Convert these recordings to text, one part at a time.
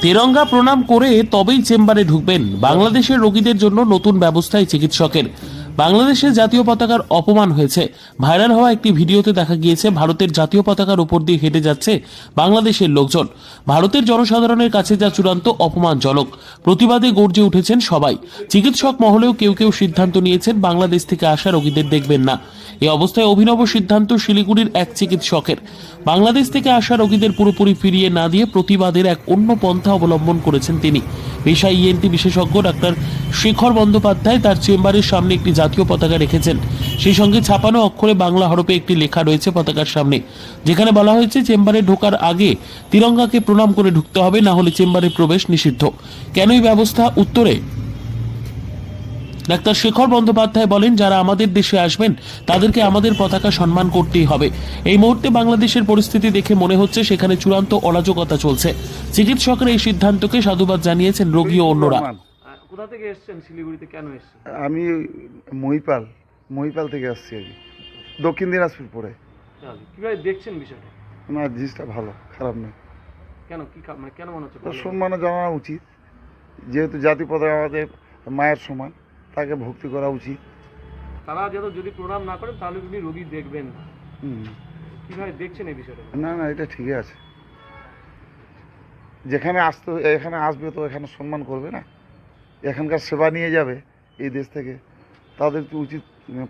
তেরঙ্গা প্রণাম করে তবেই চেম্বারে ঢুকবেন। বাংলাদেশের রোগীদের জন্য নতুন ব্যবস্থায় চিকিৎসকের। বাংলাদেশের জাতীয় পতাকার অপমান হয়েছে। ভাইরাল হওয়া একটি ভিডিওতে দেখা গিয়েছে, ভারতের জাতীয় পতাকার উপর দিয়ে হেঁটে যাচ্ছে বাংলাদেশের লোকজন। ভারতের জনসাধারণের কাছে যা চূড়ান্ত অপমানজনক, প্রতিবাদে গর্জে উঠেছেন সবাই। চিকিৎসক মহলেও কেউ কেউ সিদ্ধান্ত নিয়েছেন, বাংলাদেশ থেকে আসা রোগীদের দেখবেন না। এই অবস্থায় অভিনব সিদ্ধান্ত শিলিগুড়ির এক চিকিৎসকের। বাংলাদেশ থেকে আসা রোগীদের পুরোপুরি ফিরিয়ে না দিয়ে প্রতিবাদের এক অন্য পন্থা অবলম্বন করেছেন তিনি। পেশায় ইএনটি বিশেষজ্ঞ ডাক্তার শেখর বন্দ্যোপাধ্যায় তার চেম্বারের সামনে একটি জাতীয় পতাকা রেখেছেন। সেই সঙ্গে ছাপানো অক্ষরে বাংলা হরপে একটি লেখা রয়েছে পতাকার সামনে, যেখানে বলা হয়েছে চেম্বারে ঢোকার আগে তিরঙ্গাকে প্রণাম করে ঢুকতে হবে, না হলে চেম্বারে প্রবেশ নিষিদ্ধ। কেনই ব্যবস্থা? উত্তরে ডাক্তার শেখর বন্দ্যোপাধ্যায় বলেন যারা আমাদের দেশে আসবেন তাদেরকে আমাদের পতাকা সম্মান করতেই হবে। এই মুহূর্তে বাংলাদেশের পরিস্থিতি দেখে মনে হচ্ছে সেখানে চূড়ান্ত অরাজকতা চলছে। চিকিৎসকের এই সিদ্ধান্তকে সাধুবাদ জানিয়েছেন রোগী ও অন্যরা। কোথা থেকে এসেছেন? শিলিগুড়িতে কেন এসেছেন? আমি মহিপাল মহিপাল থেকে আসছি কি দক্ষিণ দিনাজপুর পরে। কীভাবে দেখছেন বিষয়টা? না জিনিসটা ভালো খারাপ নয়। কেন কি মানে কেন মনে হচ্ছে? সম্মানও জানানো উচিত। যেহেতু জাতি পতাকা আমাদের মায়ের সমান তাকে ভক্তি করা উচিত। তারা যেন যদি প্রণাম না করেন তাহলে উনি রোগী দেখবেন হুম। কীভাবে দেখছেন এই বিষয়টা? না না এটা ঠিকই আছে। যেখানে আসতে এখানে আসবে তো এখানে সম্মান করবে না। এখানকার সেবা নিয়ে যাবে এই দেশ থেকে। তাদের তো উচিত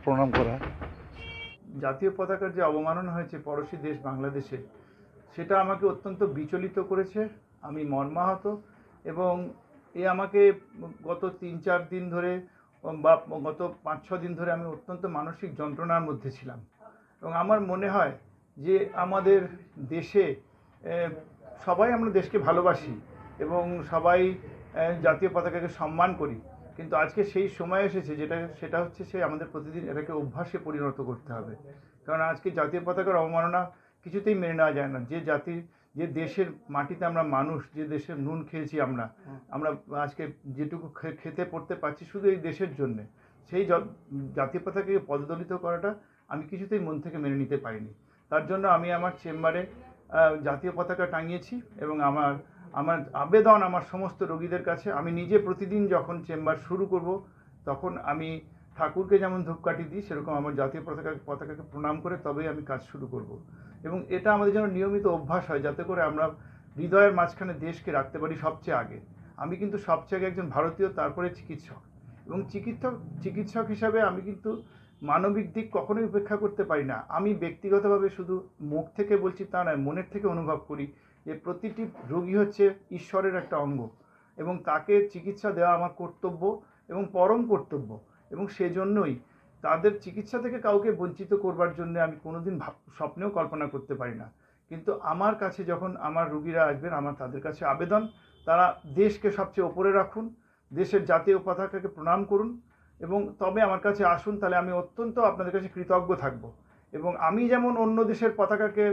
প্রণাম করা? জাতীয় পতাকার যে অবমাননা হয়েছে পড়োশী দেশ বাংলাদেশে সেটা আমাকে অত্যন্ত বিচলিত করেছে। আমি মর্মাহত এবং এ আমাকে গত তিন চার দিন ধরে বা গত পাঁচ, ছ দিন ধরে আমি অত্যন্ত মানসিক যন্ত্রণার মধ্যে ছিলাম। এবং আমার মনে হয় যে আমাদের দেশে সবাই আমরা দেশকে ভালোবাসি এবং সবাই জাতীয় পতাকাকে সম্মান করি। কিন্তু আজকে সেই সময় এসেছে যেটা, সেটা হচ্ছে সে আমাদের প্রতিদিন এটাকে অভ্যাসে পরিণত করতে হবে। কারণ আজকে জাতীয় পতাকার অবমাননা কিছুতেই মেনে নেওয়া যায় না। যে জাতির যে দেশের মাটিতে আমরা মানুষ যে দেশের নুন খেয়েছি আমরা আমরা আজকে যেটুকু খেতে পড়তে পারছি শুধু এই দেশের জন্যে। সেই জাতীয় পতাকাকে পদদলিত করাটা আমি কিছুতেই মন থেকে মেনে নিতে পারিনি। তার জন্য আমি আমার চেম্বারে জাতীয় পতাকা টাঙিয়েছি এবং আমার আমার আবেদন আমার সমস্ত রোগীদের কাছে আমি নিজে প্রতিদিন যখন চেম্বার শুরু করব তখন আমি ঠাকুরকে যেমন ধূপকাঠি দিই সেরকম আমার জাতীয় পতাকা পতাকাকে প্রণাম করে তবেই আমি কাজ শুরু করব। এবং এটা আমাদের যেন নিয়মিত অভ্যাস হয় যাতে করে আমরা হৃদয়ের মাঝখানে দেশকে রাখতে পারি সবচেয়ে আগে। আমি কিন্তু সবচেয়ে আগে একজন ভারতীয়, তারপরে চিকিৎসক। এবং চিকিৎসক চিকিৎসক হিসাবে আমি কিন্তু মানবিক দিক কখনোই উপেক্ষা করতে পারি না। আমি ব্যক্তিগতভাবে শুধু মুখ থেকে বলছি তা নয়, মনের থেকে অনুভব করি যে প্রতিটি রোগী হচ্ছে ঈশ্বরের একটা অঙ্গ এবং তাকে চিকিৎসা দেওয়া আমার কর্তব্য এবং পরম কর্তব্য এবং সেজন্যই তাদের চিকিৎসা থেকে কাউকে বঞ্চিত করবার জন্য আমি কোনোদিন ভাব, স্বপ্নেও কল্পনা করতে পারি না। কিন্তু আমার কাছে যখন আমার রুগীরা আসবেন, আমার তাদের কাছে আবেদন, তারা দেশকে সবচেয়ে ওপরে রাখুন, দেশের জাতীয় পতাকাকে প্রণাম করুন এবং তবে আমার কাছে আসুন, তাহলে আমি অত্যন্ত আপনাদের কাছে কৃতজ্ঞ থাকব। এবং আমি যেমন অন্য দেশের পতাকাকে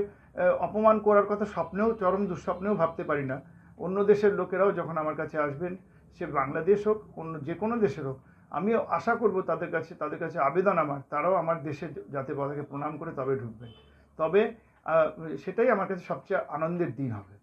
অপমান করার কথা স্বপ্নেও, চরম দুঃস্বপ্নেও ভাবতে পারি না। অন্য দেশের লোকেরাও যখন আমার কাছে আসবেন, সে বাংলাদেশ হোক, অন্য যে কোনো দেশের হোক আমি আশা করব তাদের কাছে তাদের কাছে আবেদন আমার। তারাও আমার দেশে জাতীয় পতাকাকে প্রণাম করে তবে ঢুকবেন তবে সেটাই আমার কাছে সবচেয়ে আনন্দের দিন হবে।